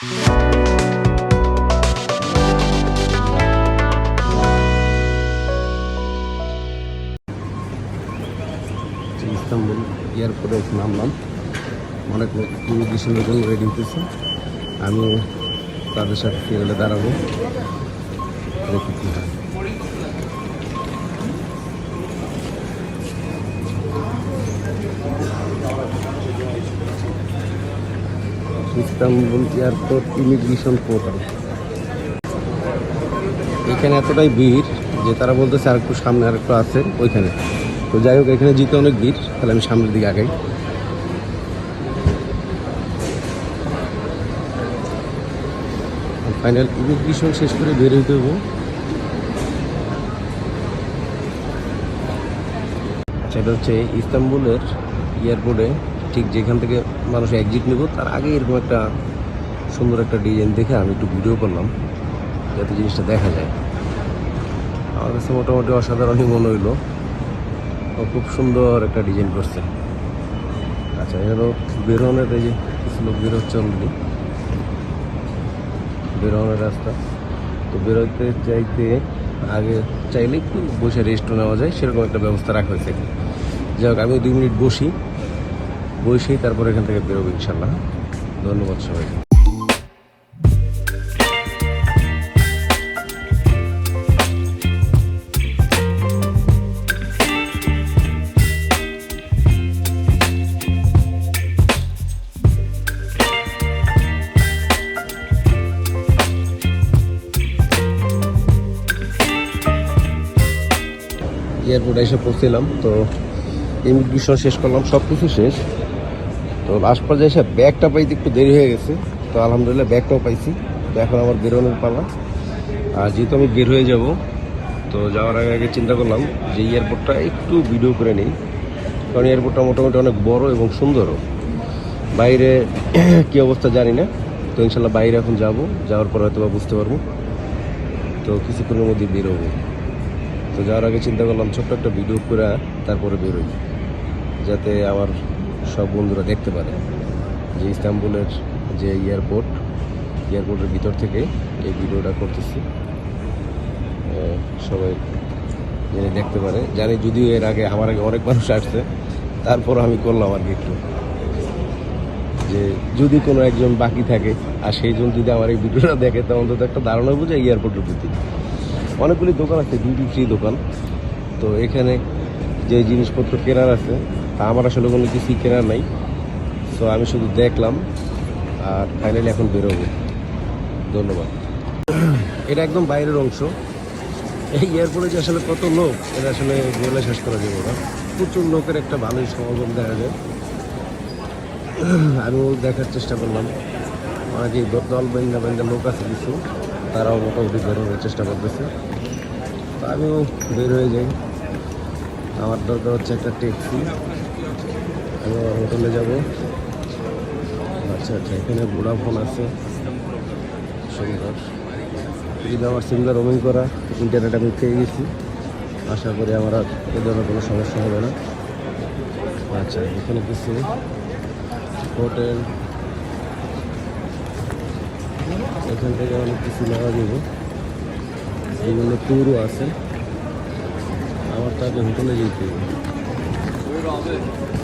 যে ইস্তাম্বুল এয়ারপোর্টে এসে নামলাম অনেক লোক ইমিগ্রেশনের জন্য রেডি হতেছে আমি ইস্তাম্বুল এয়ারপোর্ট ইমিগ্রেশন পোর্টাল। এখানে এতটাই ভিড় যে তারা বলতেছে আর একটু সামনে আর একটু আছে, ওইখানে। তো যাই হোক, এখানে যেতে অনেক ভিড়, তাহলে আমি সামনের দিকে আগাই। ফাইনাল ইমিগ্রেশন শেষ করে বের হইতে হব আচ্ছা এটা হচ্ছে ইস্তাম্বুলের এয়ারপোর্টে। ঠিক যেখান থেকে মানুষ এক্সিট নেব, তার আগে এরকম একটা সুন্দর একটা ডিজাইন দেখে আমি একটু ভিডিও করলাম, যাতে জিনিসটা দেখা যায়। আমার কাছে মোটামুটি অসাধারণই মনে হইল। খুব সুন্দর একটা ডিজাইন করছে। আচ্ছা এখানেও বেরোনের এই যে কিছু লোক বেরোচ্ছে অলরেডি বেরোনের রাস্তা। তো বেরোতে চাইতে আগে চাইলে একটু বসে রেস্ট নেওয়া যায়, সেরকম একটা ব্যবস্থা রাখা হয়েছে। যাই হোক আমি দুই মিনিট বসি। বসেই তারপর এখান থেকে বেরোবো ইনশাল্লাহ। ধন্যবাদ সবাইকে। এয়ারপোর্টে এসে পৌঁছলাম, তো ইমিগ্রেশন শেষ করলাম সব কিছু শেষ। তো লাস্ট পর্যায়ে এসে ব্যাগটা পাইতে একটু দেরি হয়ে গেছে। তো আলহামদুলিল্লাহ ব্যাগটাও পাইছি। তো এখন আমার বেরোনোর পালা। আর যেহেতু আমি বের হয়ে যাব, তো যাওয়ার আগে আগে চিন্তা করলাম যে এয়ারপোর্টটা একটু ভিডিও করে নিই। কারণ এয়ারপোর্টটা মোটামুটি অনেক বড় এবং সুন্দরও বাইরে কি অবস্থা জানি না। তো ইনশাল্লাহ বাইরে এখন যাব। যাওয়ার পর হয়তো বা বুঝতে পারব। তো কিছুক্ষণের মধ্যে বেরোবো তো যাওয়ার আগে চিন্তা করলাম ছোট্ট একটা ভিডিও করে তারপরে বেরোই। যাতে আমার সব বন্ধুরা দেখতে পারে যে ইস্তাম্বুলের যে এয়ারপোর্ট, এয়ারপোর্টের ভিতর থেকে এই ভিডিওটা করতেছি। সবাই যেন দেখতে পারে। জানি যদিও এর আগে, আমার আগে অনেক মানুষ আসছে, তারপর আমি করলাম আর কি একটু। যে যদি কোনো একজন বাকি থাকে, আর সেই জন যদি আমার এই ভিডিওটা দেখে তো অন্তত একটা ধারণা বুঝে এয়ারপোর্টের প্রতি। অনেকগুলি দোকান আছে ডিউটি ফ্রি দোকান। তো এখানে যে জিনিসপত্র কেনার আছে তা আমার আসলে কোনো কিছুই কেনার নাই। তো আমি শুধু দেখলাম আর ফাইনালি এখন বেরোবো। ধন্যবাদ। এটা একদম বাইরের অংশ। এই এয়ারপোর্টে যে আসলে কত লোক, এটা আসলে বলে শেষ করা যাবে না। প্রচুর লোকের একটা ভালোই সমাগম দেখা যায়। আমিও দেখার চেষ্টা করলাম। অনেকেই দল বেঙ্গা বেঙ্গা লোক আছে কিছু, তারাও মোটামুটি বেরোনোর চেষ্টা করতেছে। তো আমিও বের হয়ে যাই। আমার দরকার হচ্ছে একটা ট্যাক্সি। হোটেলে যাব। আচ্ছা আচ্ছা এখানে ভোডাফোন আছে। সুন্দর। যদি আমার সিমটা রোমিং করা ইন্টারনেট আমি পেয়ে গেছি। আশা করি আমার আর এ ধরনের কোনো সমস্যা হবে না। আচ্ছা এখানে কিছু হোটেল। এখান থেকে অনেক কিছু নেওয়া যাবে। বিভিন্ন ট্যুরও আছে। আমার তো আগে হোটেলে যেতে